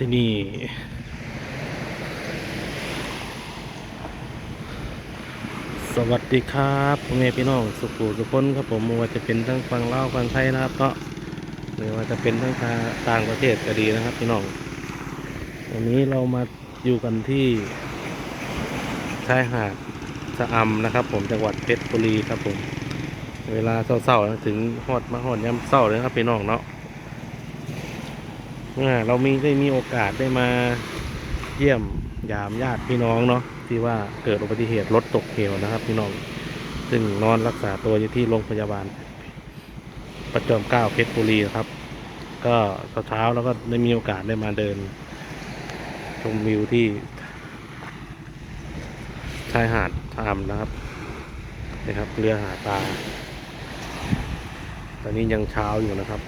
ที่นี่ สวัสดีครับพ่อแม่พี่น้องสุขุสุคนครับผมไม่ว่าจะเป็นทั้งฟังเล่าวฟังไทยนะครับเนาะหรือว่าจะเป็นทั้งทางต่างประเทศก็ดีนะครับพี่น้องวันนี้เรามาอยู่กันที่ชายหาดสะอำนะครับ ผมจังหวัดเพชรบุรีครับผม เวลาเศร้าๆถึงฮอดมาฮอดย้ำเศร้าเลยครับพี่น้องเนาะ อ่าเรามีได้มีโอกาสได้มาเยี่ยมยามญาติพี่น้องเนาะที่ว่าเกิดอุบัติเหตุรถตกเหวนะครับ พี่น้องซึ่งนอนรักษาตัวอยู่ที่โรงพยาบาล ประจอมเกล้าเพชรบุรีครับ ก็เช้าแล้วก็ได้มีโอกาสได้มาเดิน ชมวิวที่ชายหาดทามนะครับนะครับเรือหาปลาตอนนี้ยังเช้าอยู่นะครับ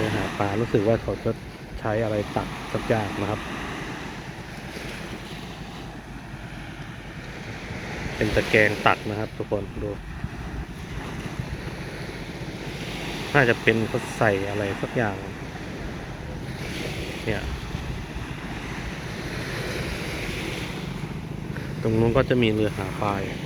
เรือหาปลารู้สึกว่าเขาจะใช้อะไรตักสักอย่างนะครับ เป็นตะแกรงตักนะครับทุกคนดูน่าจะเป็นเขาใส่อะไรสักอย่าง เนี่ย ตรงนู้นก็จะมีเรือหาปลาอยู่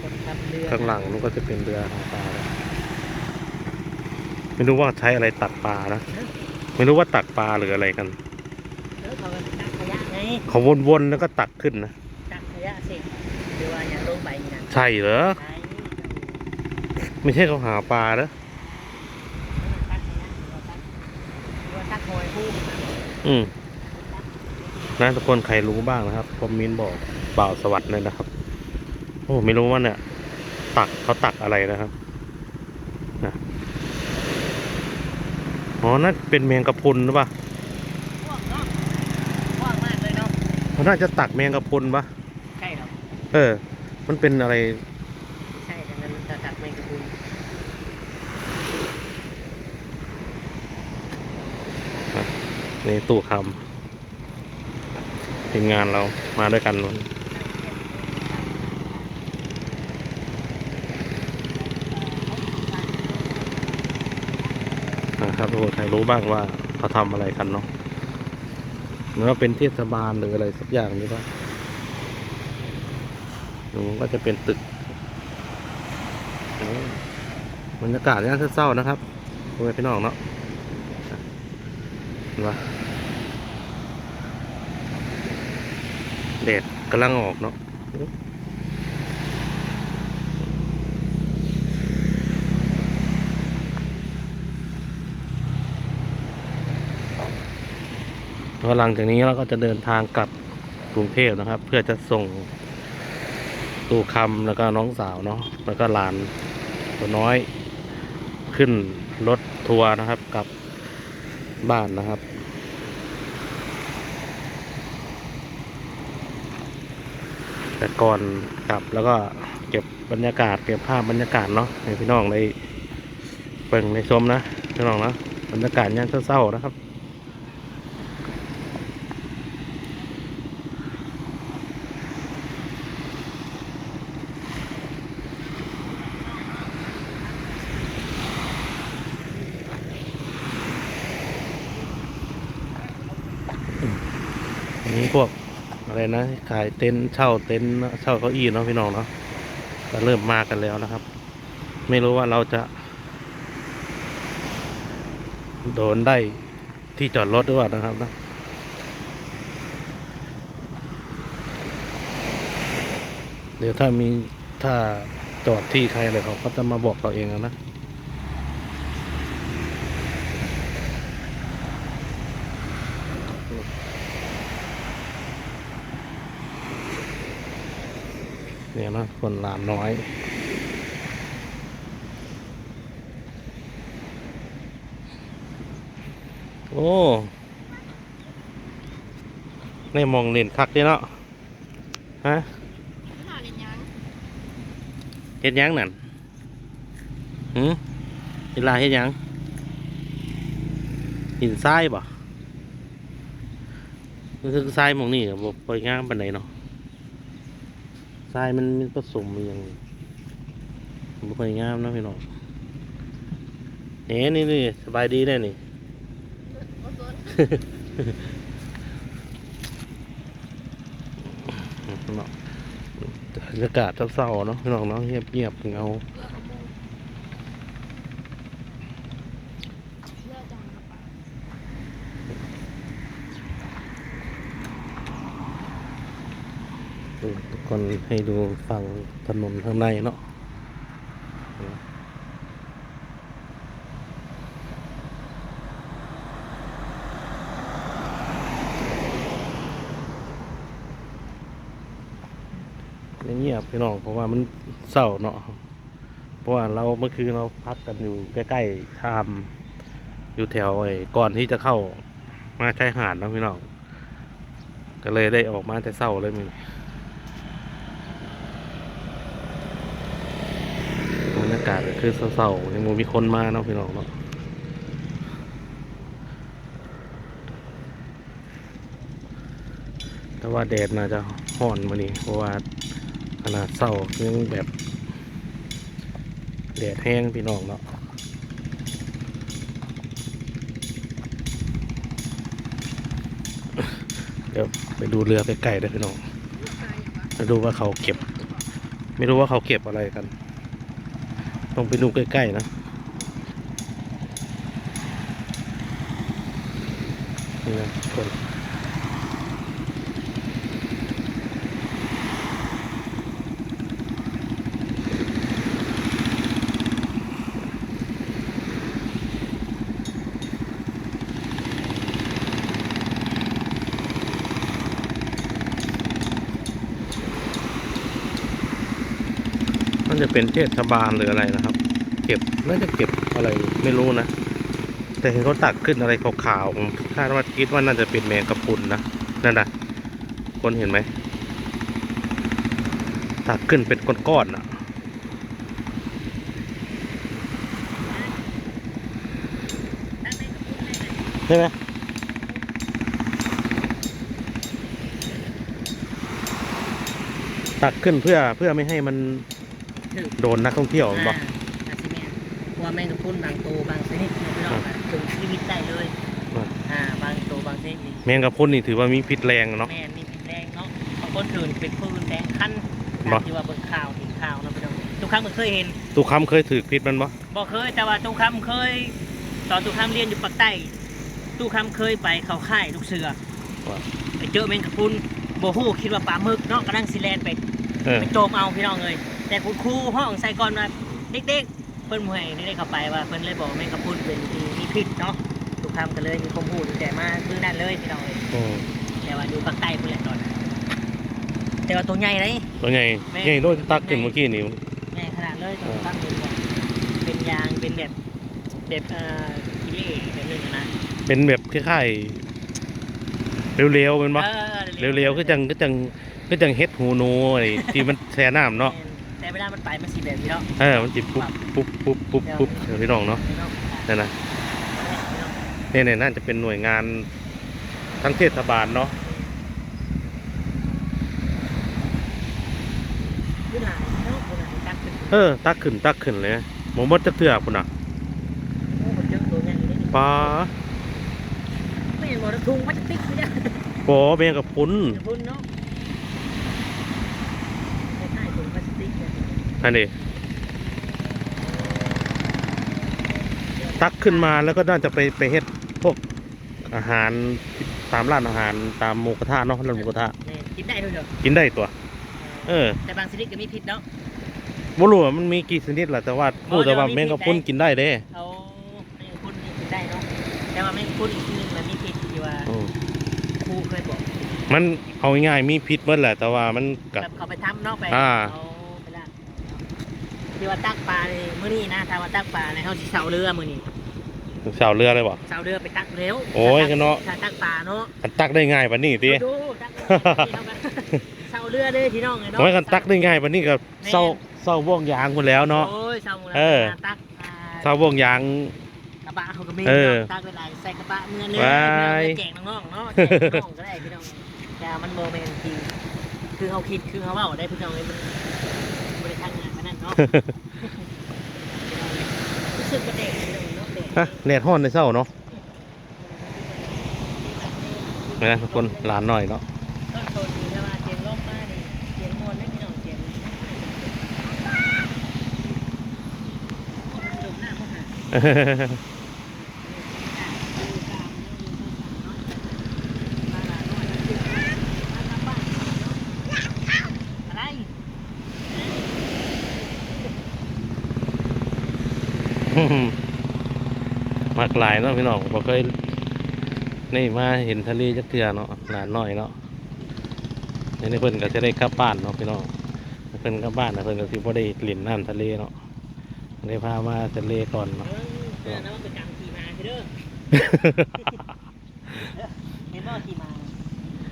คน ขับเรือข้างหลังนู้นก็จะเป็นเรือหาปลาแล้วไม่รู้ว่าใช้อะไรตักปลานะไม่รู้ว่าตักปลาหรืออะไรกันแล้วเขาก็ตักขยะไงเขาวนๆแล้วก็ตักขึ้นนะตักขยะสิหรือว่าอย่างลงไปนี่นะใช่เหรอใช่ไม่ใช่เขาหาปลาเนอะตักขยะหรือว่าตักหรือว่าตักหอยพุ่งนะอืมนะทุกคนใครรู้บ้างนะครับคอมเมนต์บอกบ่าวสวัสดิ์เลยนะครับ โอ้ไม่รู้ว่าเนี่ย ตักเขาตักอะไรนะครับนะอ๋อนั่นเป็นแมงกะพรุนหรือเปล่าว่างเนาะว่างมากเลยเนาะเขาน่าจะตักแมงกะพรุนปะใช่ครับเออ มันเป็นอะไร ใช่ดังนั้นจะตักแมงกะพรุนในตู้คำทีมงานเรามาด้วยกันนน นะครับทุกคนใครรู้บ้างว่าเขาทำอะไรกันเนาะหรือว่าเป็นเทศบาลหรืออะไรสักอย่างนี่ปะหนูก็จะเป็นตึกอ้บรรยากาศย่าเศร้าๆนะครับพ่อแม่พี่น้องเนาะเห็นปะแดดกำลังออกเนาะ หลังจากนี้เราก็จะเดินทางกลับกรุงเทพนะครับ เพื่อจะส่งตู่คำแล้วก็น้องสาวเนาะแล้วก็หลานตัวน้อยขึ้นรถทัวร์นะครับกลับบ้านนะครับแต่ก่อนกลับแล้วก็เก็บบรรยากาศเก็บภาพบรรยากาศเนาะให้พี่น้องได้เบิ่งในชมนะพี่น้องนะบรรยากาศย่านเศร้าๆนะครับ พวกอะไรนะขายเต็นท์เช่าเต็นท์เช่าเก้าอี้เนาะพี่น้องเนาะก็เริ่มมากันแล้วนะครับ ไม่รู้ว่าเราจะ โดนได้ที่จอดรถหรือเปล่านะครับนะเดี๋ยวถ้ามีถ้าจอดที่ใครอะไรเขาก็จะมาบอกเราเองนะ เนี่ยนะคนหลานน้อย โอ้ในมองเล่นคักเด้เนาะฮะเฮ็ดหยังนั่นหืมเวลาเฮ็ดหยังหินทรายบ่มันคือทรายหมองนี่ก็บ่ไปงามปานใดเนาะ ทรายมันมีผสมอย่างบ่ค่อยงามนะพี่น้องเอ๋นี่นี่สบายดีแน่นี่เนาะบรรยากาศเศร้าๆเนาะพี่น้องเนาะเงียบๆเงา ทุกคนให้ดูฝั่งถนนข้างในเนาะเงียบพี่น้องเพราะว่ามันเศร้าเนาะเพราะว่าเราเมื่อคืนเราพักกันอยู่ใกล้ๆชามอยู่แถวไอ้ก่อนที่จะเข้ามาชายหาดเนาะพี่น้องก็เลยได้ออกมาแต่เศร้าเลยมึงบรรยากาศก็คือเศร้าๆยังบ่มีคนมาเนาะพี่น้องเนาะแต่ว่าแดดน่าจะห่อนมานี่เพราะว่าขนาดเศร้ายังแบบแดดแห้งพี่น้องเนาะเดี๋ยวไปดูเรือใกล้ๆได้พี่น้องมาดูว่าเขาเก็บ ไม่รู้ว่าเขาเก็บอะไรกัน ต้องไปดูใกล้ๆนะนี่นะคน น่าจะเป็นเทศบาลหรืออะไรนะครับ เก็บน่าจะเก็บอะไรไม่รู้นะ แต่เห็นเขาตักขึ้นอะไรขาวๆผมคาดว่าคิดว่าน่าจะเป็นแมงกะพรุนนะนั่นนะคนเห็นไหมตักขึ้นเป็นก้อนๆอะใช่ไหมตักขึ้นเพื่อเพื่อไม่ให้มัน โดนนักท่องเที่ยวอ่าบ่อาซิแมนกลัวแมงกะพรุนบางตัวบางชนิดเนี่ยพี่น้องอะถึงชีวิตได้เลยอ่า อ่าบางตัวบางชนิดนี่แมงกะพรุนนี่ถือว่ามีพิษแรงเนาะ แม่นมีพิษแรงเนาะบางคนถือเป็นปืนแดงคันบ่ ที่ว่าเบิ่งข่าวเห็นข่าวเนาะพี่น้องทุกครั้งมันเคยเห็น ตุกคำเคยถือพิษมันบ่ บ่เคยแต่ว่าทุกครั้งเคย ตอนทุกครั้งเรียนอยู่ปากใต้ทุกครั้งเคยไปเขาค่ายลูกเสือว่า ไปเจอแมงกะพรุนโบฮู้คิดว่าปลาหมึกเนาะกำลังสิแลนไปเออไปโจมเอาพี่น้องเลย แต่คุณครูห้องใส่ก่อนว่าเด็กๆ เพิ่นมวยได้เข้าไปว่าเพิ่นเลยบอกว่าแมงกะพรุนเป็นมีมีพิษเนาะทุกคำก็เลยมีความรู้ตั้งแต่มาคือนั่นเลยพี่น้องเลยอืมแต่ว่าอยู่ภาคใต้พุ่นแหละตอนนั้นแต่ว่าตัวใหญ่เลย ตัวใหญ่แม่ ใหญ่โดนตักขึ้นเมื่อกี้นี่ใหญ่ขนาดเลยตัวตั้งเป็นแบบเป็นยางเป็นแบบแบบเอ่อกิเล่แบบนึงนะเป็นแบบคล้ายๆเร็วๆเป็นบ่ออเร็วๆก็จังก็จังก็จังเฮ็ดหูหนูไอ้ที่มันแช่น้ำเนาะแต่เว ลามันไปมันสีแบบนี้เนาะเออมันจิปุ๊บปุ๊บปุ๊บปุ๊บปุ๊บเดี๋ยวพี่น้องเนาะพี่น้องนั่นนะพี่น้องเนี่ยเนี่ยน่าจะเป็นหน่วยงานทั้งเทศบาลเนาะขึ้นหลายเนาะคนไหนตักขึ้นเออตักขึ้นตักขึ้นเลยหมมดจะเถื่อพุ่นน่ะโอ้มันเยอะตัวใหญ่เลยนี่ปลาไม่เห็นหมดทุงมันจะติ๊กไม่ได้ปอแมงกะพรุนอย่าพุ่นเนาะคล้ายๆถุงพลาสติกเนี่ย อันนี้ ตักขึ้นมาแล้วก็น่าจะไปไปเฮ็ดพวกอาหารตามร้านอาหารตามหมูกระทะเนาะร้านหมูกระทะนี่กินได้ด้วยเหรอกินได้ตัว เออแต่บางชนิดก็มีพิษเนาะ บ่รู้ว่ามันมีกี่ชนิดล่ะแต่ว่ารู้แต่ว่าอ๋อแมเดี๋ยวมีงกะพรุนพิษได้กินได้เด้เอาแมงกะพรุนนี่กินได้เนาะ แต่ว่าแมงกะพรุนอีกชนิดมันมีพิษที่ว่าอืมครูเคยบอกมันเอาง่ายๆมีพิษเบิดแหละแต่ว่ามันกัแบบเขาไปทำเนาะไปอ่า เอาไปละ ที่ว่าตักปลาเลยมื้อนี้นะถ้าว่าตักปลาในเขาสิเสาเรือมื้อนี้สาวเรือเลยบ่ เสาเรือไปตักเร็วโอ้ยก็เนาะ ถ้าตักปลาเนาะกันตักได้ง่ายปานนี้ติ ดูตักเรือเอากันเสาเรือเลยพี่น้องเลยเนาะ โอ้ยกันตักได้ง่ายปานนี้ก็เศร้าเศร้าว่วงยางหมดแล้วเนาะ โอ้ยเสาเออ ตักอ่าเศร้าว่วงยาง กระบะเขาก็มีเออตักไปหลายใส่กระบะเงินเลยว้ายแจกน้องๆเนาะแจกน้องก็ได้พี่น้องแต่มันโมเมนต์ที่คือเขาคิดคือเขาเว่าได้พี่น้องเลยมัน เนาะรู้สึกกระเด็กพี่น้องเนาะเด็กฮะแดดห้อนในเศร้าเนาะนี่นะทุกคนหลานหน่อยเนาะต้นโซนนี้ถ้าว่าเสียงลมมานี่เสียงมวลได้พี่น้องเสียงลมหน้ามาหา อะไร มากหลายเนาะพี่น้องบ่เคยนี่มาเห็นทะเลจักเทือเนาะหลานน้อยเนาะนี่เพิ่นก็จะได้กลับบ้านเนาะพี่น้องเพิ่นกลับบ้านนะเพิ่นก็สิบ่ได้เล่นน้ำทะเลเนาะได้พามาทะเลก่อนเนาะเออนั่าขี่มาเด้อเห็นบ่ขี่มา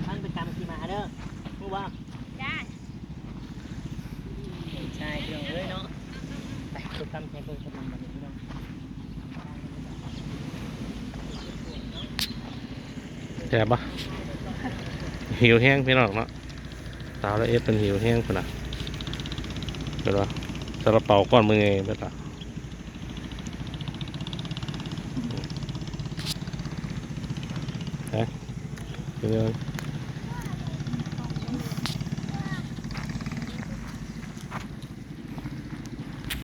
มันเป็นการขี่มาเด้อรู้ว่าจ้ใช่เดี๋ยวเลยเนาะไปดูคำแทนคนกำลังแบบนี้เนาะ แซ่บปะหิวแห้งพี่น้องเนาะตาแล้วเอฟเป็นหิวแห้งคนน่ะเป็นว่าซาลาเปาก้อนมือไงเบิดล่ะเฮ้ยเดี๋ยว